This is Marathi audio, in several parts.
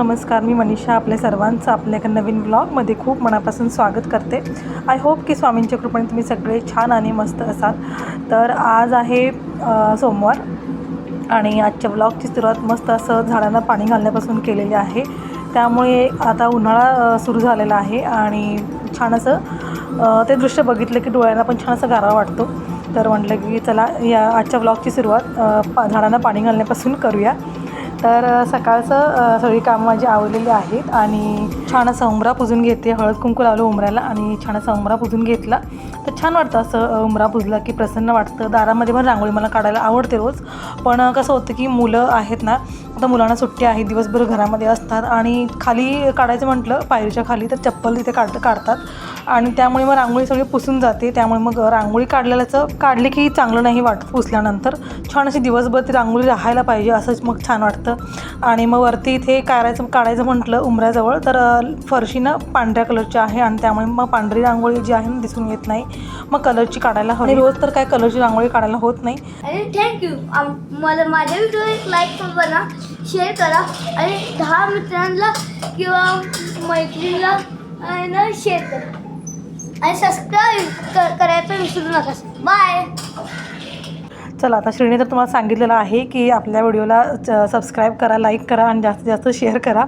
नमस्कार मी मनीषा आपल्या सर्वांचं आपल्या एका नवीन ब्लॉगमध्ये खूप मनापासून स्वागत करते. आय होप की स्वामींच्या कृपेने तुम्ही सगळे छान आणि मस्त असाल. तर आज आहे सोमवार आणि आजच्या ब्लॉगची सुरुवात मस्त असं झाडांना पाणी घालण्यापासून केलेली आहे. त्यामुळे आता उन्हाळा सुरू झालेला आहे आणि छान असं ते दृश्य बघितलं की डोळ्यांना पण छान असं गारा वाटतो. तर म्हटलं की चला या आजच्या ब्लॉगची सुरुवात पा झाडांना पाणी घालण्यापासून करूया. तर सकाळचं सगळी कामं माझी आवडलेली आहेत आणि छान असा उमरा पुजून घेते. हळद कुंकू लावलं उमऱ्याला आणि छान असा उमरा पुजून घेतला. तर छान वाटतं असं उमरा उंबरा पुजला की प्रसन्न वाटतं. दारामध्ये पण रांगोळी मला काढायला आवडते रोज. पण कसं होतं की मुलं आहेत ना आता मुलांना सुट्टी आहे दिवसभर घरामध्ये असतात आणि खाली काढायचं म्हटलं पायरीच्या खाली तर चप्पल तिथे काढ काढतात. आणि त्यामुळे मग रांगोळी सगळी पुसून जाते. त्यामुळे मग रांगोळी काढलेल्याचं काढली की चांगलं नाही वाटत पुसल्यानंतर. छान अशी दिवसभर ती रांगोळी राहायला पाहिजे असंच मग छान वाटतं. आणि मग वरती इथे काढायचं काढायचं म्हटलं उंबऱ्याजवळ तर फरशी ना पांढऱ्या कलरची आहे आणि त्यामुळे मग पांढरी रांगोळी जी आहे ना दिसून येत नाही. मग कलरची काढायला हवी. रोज तर काय कलरची रांगोळी काढायला होत नाही. थँक्यू मला माझ्या व्हिडिओ एक लाईक करा शेअर करा. आणि दहा मित्रांना किंवा मैत्रिणीला आहे ना शेअर करा. आणि सबस्क्राईब कर करायचं विसरू नका. बाय चला आता श्रीने तर तुम्हाला सांगितलेलं आहे की आपल्या व्हिडिओला सबस्क्राईब करा लाईक करा आणि जास्तीत जास्त शेअर करा.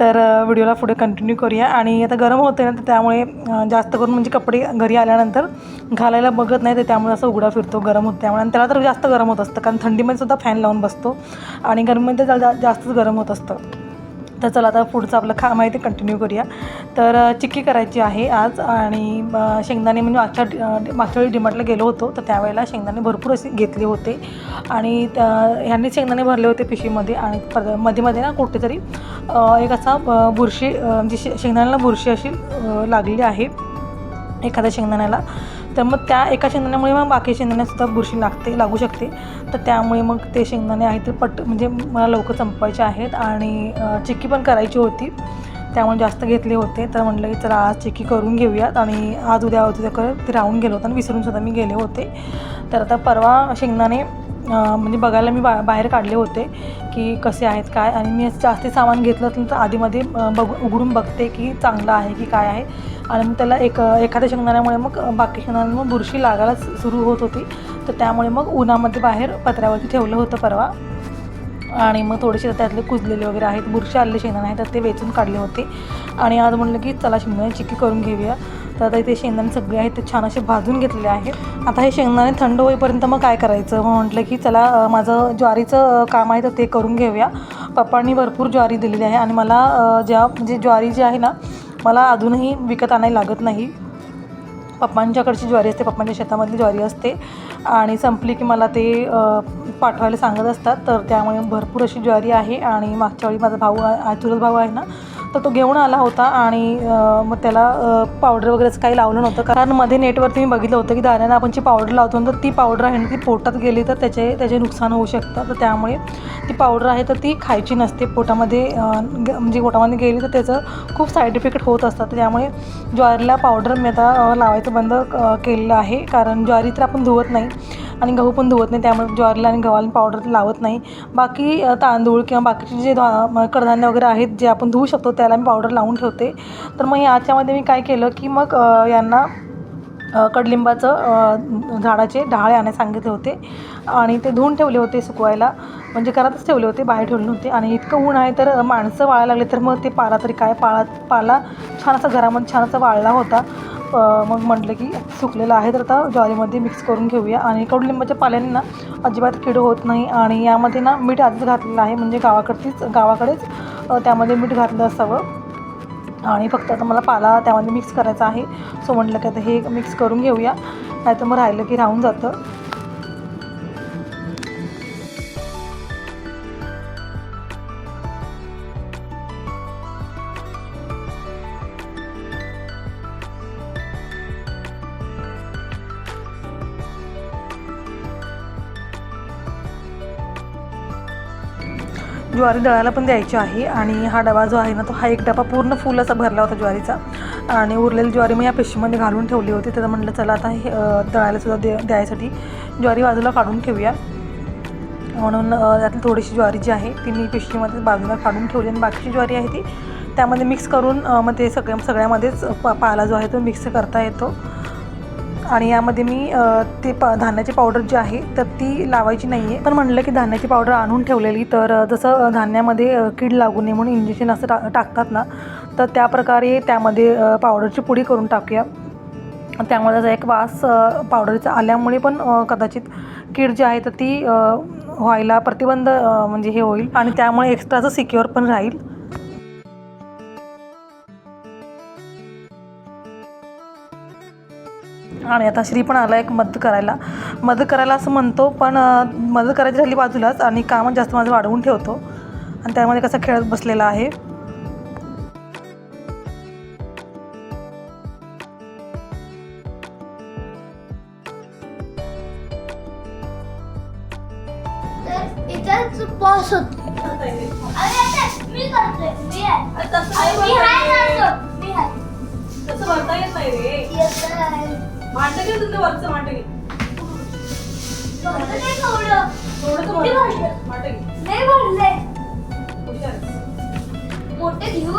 तर व्हिडिओला पुढे कंटिन्यू करूया. आणि आता गरम होते ना तर त्यामुळे जास्त करून म्हणजे कपडे घरी आल्यानंतर घालायला बघत नाही तर त्यामुळे असं उघडा फिरतो गरम होत त्यामुळे. आणि त्याला तर जास्त गरम होत असतं कारण थंडीमध्ये सुद्धा फॅन लावून बसतो. आणि गरमीमध्ये जा- जास्तच गरम होत असतं. तर चला आता पुढचं आपलं काम आहे ते कंटिन्यू करूया. तर चिक्की करायची आहे आज आणि शेंगदाणे म्हणजे मागच्या अ, मागच्या वेळी डिमार्टला गेलो होतो तर त्यावेळेला शेंगदाणे भरपूर असे घेतले होते. आणि त्या- ह्यांनी शेंगदाणे भरले होते पिशवीमध्ये आणि परमध्ये मध्ये ना कुठेतरी एक असा बुरशी म्हणजे शे शेंगदाण्याला बुरशी अशी लागली लागलेली आहे एखाद्या शेंगदाण्याला. तर मग त्या एका शेंगदाण्यामुळे मग बाकी शेंगदाण्यासुद्धा बुरशी लागते लागू शकते. तर त्यामुळे मग ते शेंगदाणे आहेत ते पट म्हणजे मला लवकर संपवायचे आहेत आणि चिक्की पण करायची होती. त्यामुळे जास्त घेतले होते. तर म्हटलं की चला आज चिक्की करून घेऊयात आणि आज उद्या उद्या करत ते राहून गेलो होतं आणि विसरून सुद्धा मी गेले होते. तर आता परवा शेंगदाणे म्हणजे बघायला मी बा बाहेर काढले होते की कसे आहेत काय? आणि मी जास्ती सामान घेतलं असेल तर आधीमध्ये बघ उघडून बघते की चांगलं आहे की काय आहे. आणि मग त्याला एक एखाद्या शेंगदाण्यामुळे मग बाकी शेंगदाण्या मग बुरशी लागायला सुरू होत होती. तर त्यामुळे मग उन्हामध्ये बाहेर पत्र्यावरती ठेवलं होतं परवा. आणि मग थोडेसे त्यातले कुजलेले वगैरे आहेत बुरशी आलेले शेंगदाणे आहेत तर ते वेचून काढले होते. आणि आज म्हटलं की चला शेंगदाणे चिक्की करून घेऊया. तर आता इथे शेंगदाणे सगळे आहेत ते छान असे भाजून घेतलेले आहेत. आता हे शेंगदाणे थंड होईपर्यंत मग काय करायचं? मग म्हटलं की चला माझं ज्वारीचं काम आहे तर ते करून घेऊया. पप्पांनी भरपूर ज्वारी दिलेली आहे आणि मला ज्या म्हणजे ज्वारी जी आहे ना मला अजूनही विकत आणायला लागत नाही. पप्पांच्याकडची ज्वारी असते पप्पांच्या शेतामधली ज्वारी असते. आणि संपली की मला ते पाठवायला सांगत असतात. तर त्यामुळे भरपूर अशी ज्वारी आहे आणि मागच्या वेळी माझा भाऊ आ- चुलत भाऊ आहे ना तर तो घेऊन आला होता आणि मग त्याला पावडर वगैरेच काही लावलं नव्हतं. कारण मध्ये नेटवरती मी बघितलं होतं की दाण्यानं आपण जी पावडर लावतो तर ती पावडर आहे ना ती पोटात गेली तर त्याचे त्याचे नुकसान होऊ शकतं. तर त्यामुळे ती पावडर आहे तर ती खायची नसते. पोटामध्ये म्हणजे पोटामध्ये गेली तर त्याचं खूप साईड इफेक्ट होत असतात. त्यामुळे ज्वारीला पावडर मी आता लावायचं बंद केलेलं आहे. कारण ज्वारी तर आपण धुवत नाही. आणि गहू पण धुवत नाही त्यामुळे ज्वारीला आणि गव्हाला पावडर लावत नाही. बाकी तांदूळ किंवा बाकीचे जे कडधान्य वगैरे आहेत जे आपण धुवू शकतो त्याला मी पावडर लावून ठेवते. तर मग याच्यामध्ये मी काय केलं की मग यांना कडलिंबाचं झाडाचे डहाळे आणायला सांगितले होते. आणि ते धुवून ठेवले होते सुकवायला. म्हणजे घरातच ठेवले होते बाहेर ठेवले नव्हते. आणि इतकं ऊन आहे तर माणसं वाळायला लागले तर मग ते पाला तरी काय पाला पाला छान असा घरामध्ये छान असा वाळला होता. मग म्हटलं की सुकलेलं आहे तर आता ज्वारीमध्ये मिक्स करून घेऊया. आणि कडुलिंबाच्या पाल्याने ना अजिबात कीड होत नाही आणि यामध्ये ना मीठ आधीच घातलेलं आहे म्हणजे गावाकडचीच गावाकडेच त्यामध्ये मीठ घातलं असावं. आणि फक्त आता मला पाला त्यामध्ये मिक्स करायचा आहे. सो म्हटलं की आता हे मिक्स करून घेऊया. नाहीतर मग राहिलं की राहून जातं. ज्वारी दळायला पण द्यायची आहे आणि हा डबा जो आहे ना तो हा एक डबा पूर्ण फुल असा भरला होता ज्वारीचा. आणि उरलेली ज्वारी मी या पिशवीमध्ये घालून ठेवली होती. तर म्हटलं चला आता हे दळायलासुद्धा दे द्यायसाठी ज्वारी बाजूला काढून ठेवूया. म्हणून त्यातली थोडीशी ज्वारी जी आहे ती मी पिशवीमध्ये बाजूला काढून ठेवली आणि बाकीची ज्वारी आहे ती त्यामध्ये मिक्स करून मग ते सगळ्या सगळ्यामध्येच पा पाला जो आहे तो मिक्स करता येतो. आणि यामध्ये मी ते प धान्याची पावडर जी आहे तर ती लावायची नाही आहे पण म्हणलं की धान्याची पावडर आणून ठेवलेली तर जसं धान्यामध्ये कीड लागू नये म्हणून इंजेक्शन असं टा टाकतात ना तर त्या प्रकारे त्यामध्ये पावडरची पुडी करून टाकूया. त्यामुळे त्याचा एक वास पावडरचा आल्यामुळे पण कदाचित कीड जी आहे तर ती व्हायला प्रतिबंध म्हणजे हे होईल. आणि त्यामुळे एक्स्ट्राचं सिक्युअर पण राहील. आणि आता श्री पण आला एक मदत करायला. मदत करायला असं म्हणतो पण मदत करायची झाली बाजूलाच आणि कामं जास्त माझं वाढवून ठेवतो. आणि त्यामध्ये कसा खेळत बसलेला आहे. आहे. मांड घे तुझं वरचं मांड घे थोडं नाही थोडं. थोडंसं किती भरलं? मांड घे नाही भरले हुशार. मोठे घेऊ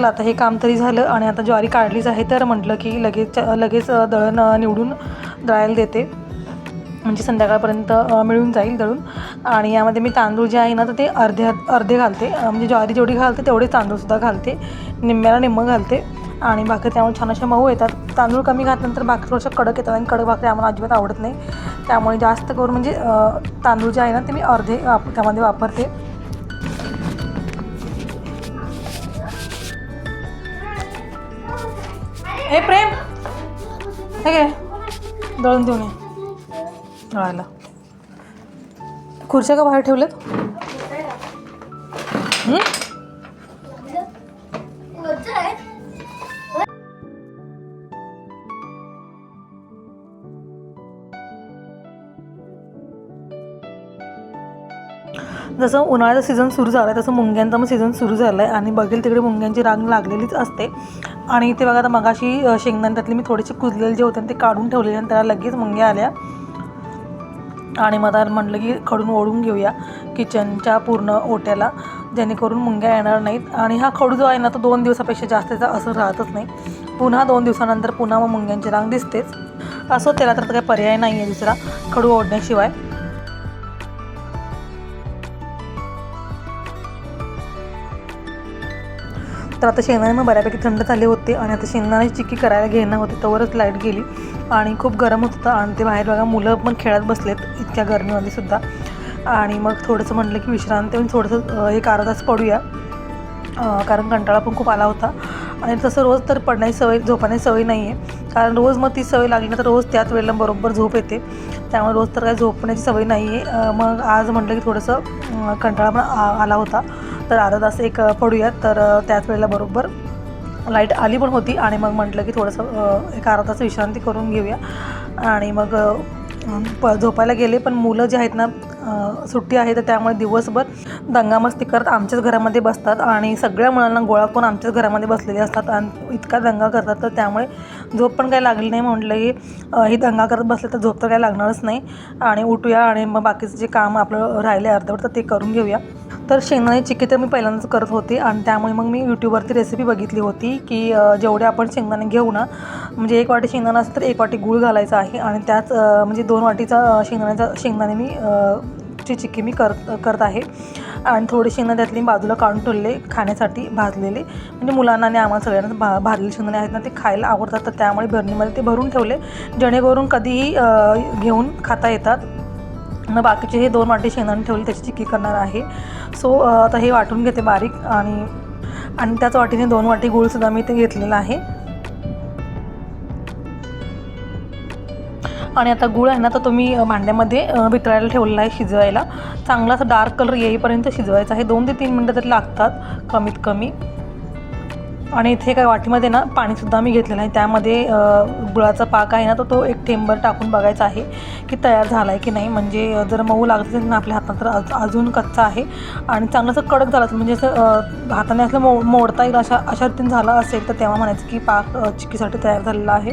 चला आता हे काम तरी झालं आणि आता ज्वारी काढलीच आहे तर म्हटलं की लगेच लगेच दळण निवडून दळायला देते. म्हणजे संध्याकाळपर्यंत मिळून जाईल दळून. आणि यामध्ये मी तांदूळ जे आहे ना तर ते अर्धे अर्धे घालते. म्हणजे ज्वारी जेवढी घालते तेवढे तांदूळसुद्धा घालते. निम्म्याला निम्मं घालते. आणि भाकरी त्यामुळे छान अशा मऊ येतात. तांदूळ कमी घातल्यानंतर भाकरी थोड्याशा कडक येतात आणि कडक भाकरी आम्हाला अजिबात आवडत नाही. त्यामुळे जास्त करून म्हणजे तांदूळ जे आहे ना ते मी अर्धे वाप- त्यामध्ये वापरते. हे प्रेम. हे घे. दळून देऊन ये. दळायला खुर्च्या का बाहेर ठेवल्यात जसं उन्हाळ्याचा सीझन सुरू झाला आहे तसं मुंग्यांचा मग सीझन सुरू झाला आहे आणि बघेल तिकडे मुंग्यांची रांग लागलेलीच असते. आणि इथे बघा आता मगाशी अ, शेंगदाणे त्यातले मी थोडेसे कुजलेले जे होते ते काढून ठेवलेले आणि त्याला लगेच मुंग्या आल्या. आणि मग आता म्हटलं की खडून ओढून घेऊया किचनच्या पूर्ण ओट्याला जेणेकरून मुंग्या येणार नाहीत. आणि हा खडू जो आहे ना तो दोन दिवसापेक्षा जास्तीचा असं राहतच नाही. पुन्हा दोन दिवसानंतर पुन्हा मग मुंग्यांची रांग दिसतेच. असं त्याला तर काही पर्याय नाही आहे दुसरा खडू ओढण्याशिवाय. तर आता शेंगदाणे मग बऱ्यापैकी थंड झाले होते आणि आता शेंगदाणे चिक्की करायला घेणं होते. तवरच लाइट गेली आणि खूप गरम होत होतं आणि ते बाहेर बघा मुलं पण खेळत बसलेत इतक्या गरमीमध्ये सुद्धा. आणि मग थोडंसं म्हटलं की विश्रांती होऊन थोडंसं एक अर्धा तास पडूया. कारण कंटाळा पण खूप आला होता. आणि तसं रोज तर पडण्याची सवय झोपण्याची सवय नाही आहे कारण रोज मग ती सवय लागली ना तर रोज त्याच वेळेला बरोबर झोप येते. त्यामुळे रोज तर काही झोपण्याची सवय नाही आहे मग आज म्हटलं की थोडंसं कंटाळा पण आ- आला होता. तर अर्धा तास एक पडूयात. तर त्याच वेळेला बरोबर लाइट आली पण होती आणि मग म्हटलं की थोडंसं एक अर्धा तास विश्रांती करून घेऊया. आणि मग प झोपायला गेले पण मुलं जे आहेत ना सुट्टी आहे तर त्यामुळे दिवसभर दंगामस्ती करत आमच्याच घरामध्ये बसतात. आणि सगळ्या मुलांना गोळा करून आमच्याच घरामध्ये बसलेले असतात आणि इतका दंगा करतात. तर त्यामुळे झोप पण काही लागली नाही म्हटलं की ही दंगा करत बसले तर झोप तर काही लागणारच नाही. आणि उठूया आणि मग बाकीचं जे काम आपलं राहिले अर्धवट तर ते करून घेऊया. तर शेंगदाणे चिक्की तर मी पहिल्यांदाच करत होते आणि त्यामुळे मग मी यूट्यूबवरती रेसिपी बघितली होती की जेवढे आपण शेंगदाणे घेऊ ना म्हणजे एक वाटी शेंगदाणा असेल तर एक वाटी गूळ घालायचा आहे आणि त्याच म्हणजे दोन वाटीचा शेंगदाण्याचा शेंगदाणे मी ची चिक्की मी करत करत आहे. आणि थोडे शेंगदाणे त्यातली बाजूला काढून ठेवले खाण्यासाठी भाजलेले. म्हणजे मुलांना आणि आम्हाला सगळ्यांना भा भाजलेले शेंगदाणे आहेत ना ते खायला आवडतात. तर त्यामुळे भरणीमध्ये ते भरून ठेवले. जेणेकरून कधीही घेऊन खाता येतात. मग बाकीचे हे दोन वाटी शेंगदाणे ठेवले त्याची चिक्की करणार आहे. सो आता हे वाटून घेते बारीक आणि आणि त्याच वाटीने दोन वाटी गूळसुद्धा मी ते घेतलेला आहे. आणि आता गुळ आहे ना तर तुम्ही भांड्यामध्ये वितळायला ठेवलेला आहे शिजवायला. चांगला असा डार्क कलर येईपर्यंत शिजवायचा आहे. दोन ते तीन मिनटं तरी लागतात कमीत कमी. आणि इथे काय वाटीमध्ये ना पाणीसुद्धा मी घेतलेलं आहे. त्यामध्ये गुळाचा पाक आहे ना तर तो एक थेंबर टाकून बघायचा आहे की तयार झाला आहे की नाही. म्हणजे जर मऊ लागत असेल ना आपल्या हातात तर अजून कच्चा आहे. आणि चांगलं असं कडक झालं असेल म्हणजे असं हाताने असं मो मोडता येईल अशा अशा रीतीने झालं असेल तर तेव्हा म्हणायचं की पाक चिकीसाठी चिक्कीसाठी तयार झालेला आहे.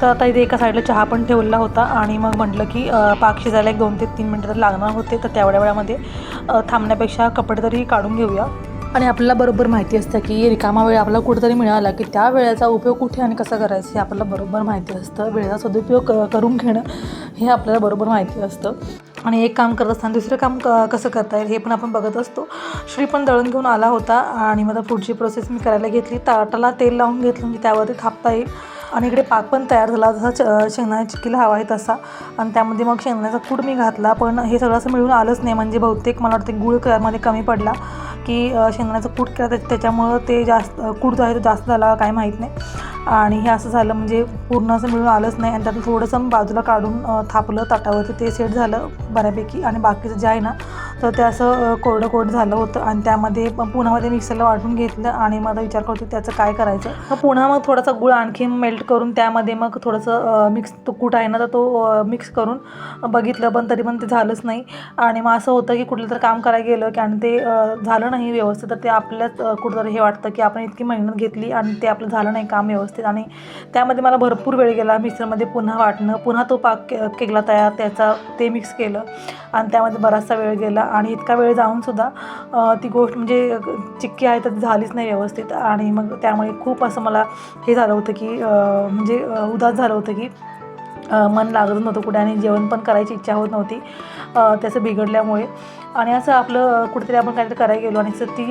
तर आता इथे एका साईडला चहा पण ठेवलेला होता आणि मग म्हटलं की पाक शिजायला एक दोन ते तीन मिनटं तर लागणार होते. तर तेवढ्या वेळामध्ये थांबण्यापेक्षा कपडे तरी काढून घेऊया. आणि आपल्याला बरोबर माहिती असतं की रिकामा वेळ आपल्याला कुठेतरी मिळाला की त्या वेळेचा उपयोग कुठे आणि कसा करायचा हे आपल्याला बरोबर माहिती असतं. वेळेचा सदुपयोग करून घेणं हे आपल्याला बरोबर माहिती असतं. आणि एक काम करत असताना दुसरं काम क कसं करता येईल हे पण आपण बघत असतो. श्री पण दळून घेऊन आला होता आणि मग पुढची प्रोसेस मी करायला घेतली. ताटाला तेल लावून घेतलं म्हणजे त्यावरती थापता येईल. आणि इकडे पाक पण तयार झाला जसा च शेंगदाणा चिकीला हवा आहे तसा. आणि त्यामध्ये मग शेंगदाण्याचा कूड मी घातला. पण हे सगळं असं मिळून आलंच नाही. म्हणजे बहुतेक मला वाटतं गुळमध्ये कमी पडला. की अ, कूट केला त्याच्यामुळं ते जास्त कूट जो आहे तो जास्त झाला काय माहीत नाही. आणि हे असं झालं म्हणजे पूर्ण असं मिळून आलंच नाही आणि त्यातून थोडंसं बाजूला काढून थापलं ताटावरती ते सेट झालं बऱ्यापैकी. आणि बाकीचं जे आहे ना तर ते असं कोरडं कोरडं झालं होतं आणि त्यामध्ये पुण्यामध्ये मिक्सरला वाटून घेतलं आणि मग विचार करतो त्याचं काय करायचं. मग पुन्हा मग थोडासा गुळ आणखी मेल्ट करून त्यामध्ये मग थोडंसं मिक्स तो कुठं आहे ना तर तो मिक्स करून बघितलं पण तरी पण ते झालंच नाही. आणि मग असं होतं की कुठलं तर काम करायला गेलं की आणि ते झालं नाही व्यवस्थित तर ते आपल्याच कुठंतरी हे वाटतं की आपण इतकी मेहनत घेतली आणि ते आपलं झालं नाही काम व्यवस्थित. आणि त्यामध्ये मला भरपूर वेळ गेला मिक्सरमध्ये पुन्हा वाटणं पुन्हा तो पाक के केला तयार त्याचा ते मिक्स केलं आणि त्यामध्ये बराचसा वेळ गेला आणि इतका वेळ जाऊनसुद्धा सुद्धा ती गोष्ट म्हणजे चिक्की आहे तर ती झालीच नाही व्यवस्थित. आणि मग त्यामुळे खूप असं मला हे झालं होतं की म्हणजे उदास झालं होतं की मन लागत नव्हतं कुठे आणि जेवण पण करायची इच्छा होत नव्हती त्याचं बिघडल्यामुळे. आणि असं आपलं कुठेतरी आपण काहीतरी करायला गेलो आणि ती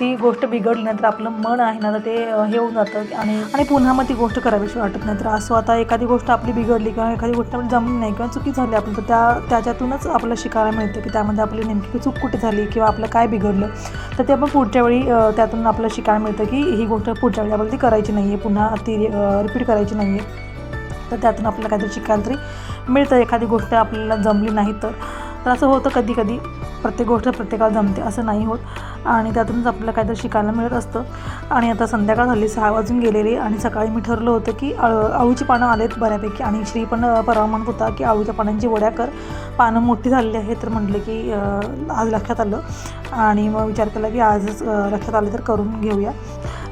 ती गोष्ट बिघडली नाही तर आपलं मन आहे ना तर ते हे होऊन जातं आणि आणि पुन्हा मग ती गोष्ट करावीशी वाटत नाही. तर असं आता एखादी गोष्ट आपली बिघडली किंवा एखादी गोष्ट आपली जमली नाही किंवा चुकी झाली आपण तर त्या त्याच्यातूनच आपल्याला शिकायला मिळतं की त्यामध्ये आपली नेमकी चूक कुठे झाली किंवा आपलं काय बिघडलं. तर ते आपण पुढच्या वेळी त्यातून आपल्याला शिकायला मिळतं की ही गोष्ट पुढच्या वेळी आपल्याला ती करायची नाही आहे पुन्हा ती रिपीट करायची नाही आहे तर त्यातून आपल्याला काहीतरी शिकायला तरी मिळतं. एखादी गोष्ट आपल्याला जमली नाही तर. तर असं होतं कधी कधी प्रत्येक गोष्ट प्रत्येकाला जमते असं नाही होत. आणि त्यातूनच आपल्याला काहीतरी शिकायला मिळत असतं. आणि आता संध्याकाळ झाली सहा वाजून गेलेली आणि सकाळी मी ठरलं होतं की अळ अळूची पानं आलेत बऱ्यापैकी. आणि श्री पण परवा म्हणत होता की आळूच्या पानांची वड्या कर. पानं मोठी झालेली आहेत तर म्हटलं की आज लक्षात आलं. आणि मग विचार केला की आजच लक्षात आलं तर करून घेऊया.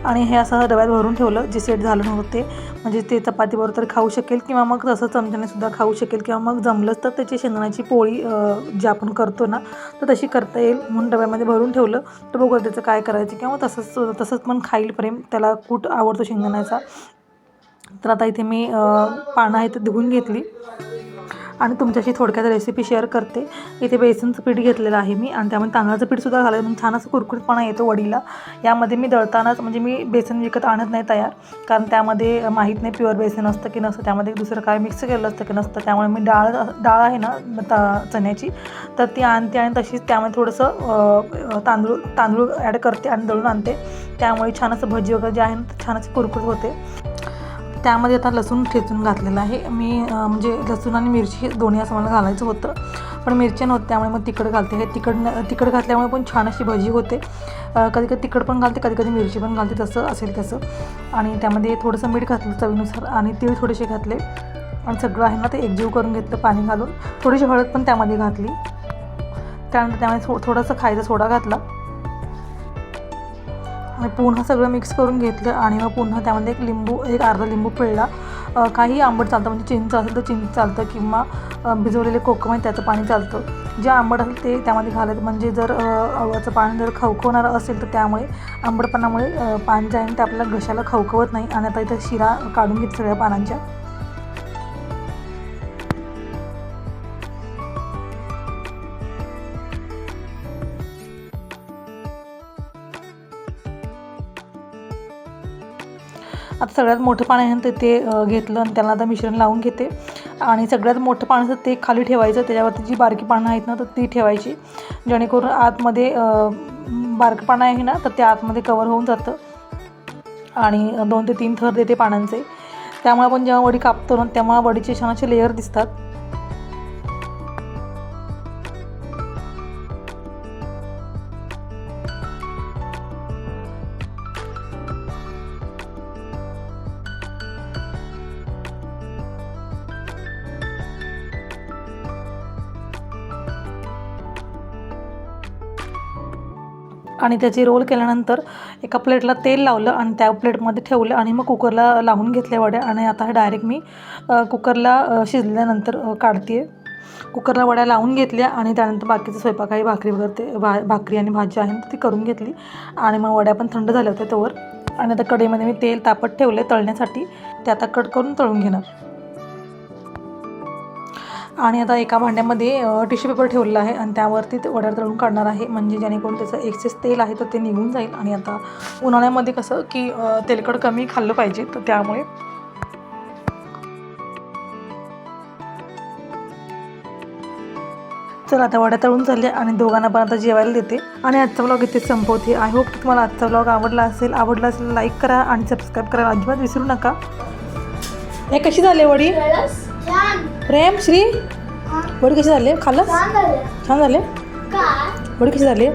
आणि हे असं डब्यात भरून ठेवलं जे सेट झालं नव्हते. म्हणजे ते चपातीबरोबर तर खाऊ शकेल किंवा मग तसं चमच्याने सुद्धा खाऊ शकेल किंवा मग जमलंच तर त्याची शेंगणाची पोळी जी आपण करतो ना तर तशी करता येईल. म्हणून डब्यामध्ये भरून ठेवलं. तर बघू त्याचं काय करायचं किंवा तसंच तसंच पण खाईल प्रेम त्याला कूट आवडतो शेंगदाण्याचा. तर आता इथे मी पानं आहेत ते धुवून घेतली. आणि तुमच्याशी थोडक्यात रेसिपी शेअर करते. इथे बेसनचं पीठ घेतलेलं आहे मी आणि त्यामध्ये तांदळाचं पीठसुद्धा घालायचं. म्हणजे छान असं कुरकुरीतपणा येतो वडीला. यामध्ये मी दळतानाच म्हणजे मी बेसन विकत आणत नाही तयार. कारण त्यामध्ये माहीत नाही प्युअर बेसन असतं की नसतं. त्यामध्ये दुसरं काय मिक्स केलेलं असतं की नसतं. त्यामुळे मी डाळ डाळ आहे ना ता चण्याची तर ती आणते आणि तशीच त्यामध्ये थोडंसं तांदूळ तांदूळ ॲड करते आणि दळून आणते. त्यामुळे छान असं भजी वगैरे जे आहे ना छान असं कुरकुरीत होते. त्यामध्ये आता लसूण ठेचून घातलेलं आहे. मी म्हणजे लसूण आणि मिरची दोन्ही असं मला घालायचं होतं. पण मिरची नव्हती त्यामुळे मग तिखट घालते. हे तिखट न- तिखट घातल्यामुळे पण छान अशी भजी होते. कधी कधी तिखट पण घालते कधी कधी मिरची पण घालते तसं असेल तसं. आणि त्यामध्ये थोडंसं मीठ घातलं चवीनुसार आणि तीळ थोडेसे घातले. आणि सगळं आहे ना ते एकजीव करून घेतलं पाणी घालून. थोडीशी हळद पण त्यामध्ये घातली. त्यानंतर त्यामध्ये थो थोडासा खायचा सोडा घातला. आणि पुन्हा सगळं मिक्स करून घेतलं आणि मग पुन्हा त्यामध्ये एक लिंबू एक अर्धा लिंबू पिळला. काही आंबट चालतं म्हणजे चिंच असेल तर चिंच चालतं किंवा भिजवलेले कोकम आहे त्याचं पाणी चालतं. जे आंबट असेल ते त्यामध्ये घालत म्हणजे जर आवळाचं पाणी जर खवखवणारं असेल तर त्यामुळे आंबटपणामुळे पाणी जे आहे ते आपल्याला घशाला खवखवत नाही. आणि आता इथं शिरा काढून घेत सगळ्या पानांच्या. सगळ्यात मोठं पाणी आहे ना ते ते घेतलं आणि त्याला आता मिश्रण लावून घेते. आणि सगळ्यात मोठं पान असतं ते खाली ठेवायचं. त्याच्यावरती जी बारकी पानं आहेत ना तर ती ठेवायची. जेणेकरून आतमध्ये बारकं पानं आहे ना तर ते आतमध्ये कवर होऊन जातं. आणि दोन ते तीन थर देते पानांचे. त्यामुळे आपण जेव्हा वडी कापतो ना तेव्हा वडीचे छान असे लेअर दिसतात. आणि त्याची रोल केल्यानंतर एका प्लेटला तेल लावलं आणि त्या प्लेटमध्ये ठेवलं आणि मग कुकरला लावून घेतल्या वड्या आणि आता हे डायरेक्ट मी कुकरला शिजल्यानंतर काढते आहे कुकरला वड्या लावून घेतल्या आणि त्यानंतर बाकीचं स्वयंपाक आहे भाकरी वगैरे ते भा भाकरी आणि भाजी आहे ती करून घेतली. आणि मग वड्या पण थंड झाल्या होत्या तोवर. आणि आता कढईमध्ये मी तेल तापत ठेवले तळण्यासाठी. ते आता कट करून तळून घेणार. आणि आता एका भांड्यामध्ये टिश्यू पेपर ठेवलेला आहे आणि त्यावरती ते वड्या तळून काढणार आहे. म्हणजे जेणेकरून त्याचं एक्सेस तेल आहे तर ते निघून जाईल. आणि आता उन्हाळ्यामध्ये कसं की तेलकट कमी खाल्लं पाहिजे तर त्यामुळे चला आता वड्या तळून चालले आणि दोघांना पण आता जेवायला देते. आणि आजचा ब्लॉग इथे संपवते. आय होप की तुम्हाला आजचा ब्लॉग आवडला असेल. आवडला असेल लाईक करा आणि सबस्क्राईब करा अजिबात विसरू नका. हे कशी झाली वडी? छान. प्रेम श्री? वडी कशी झाली? खाल्लं? छान झालं? वडी कशी झाली?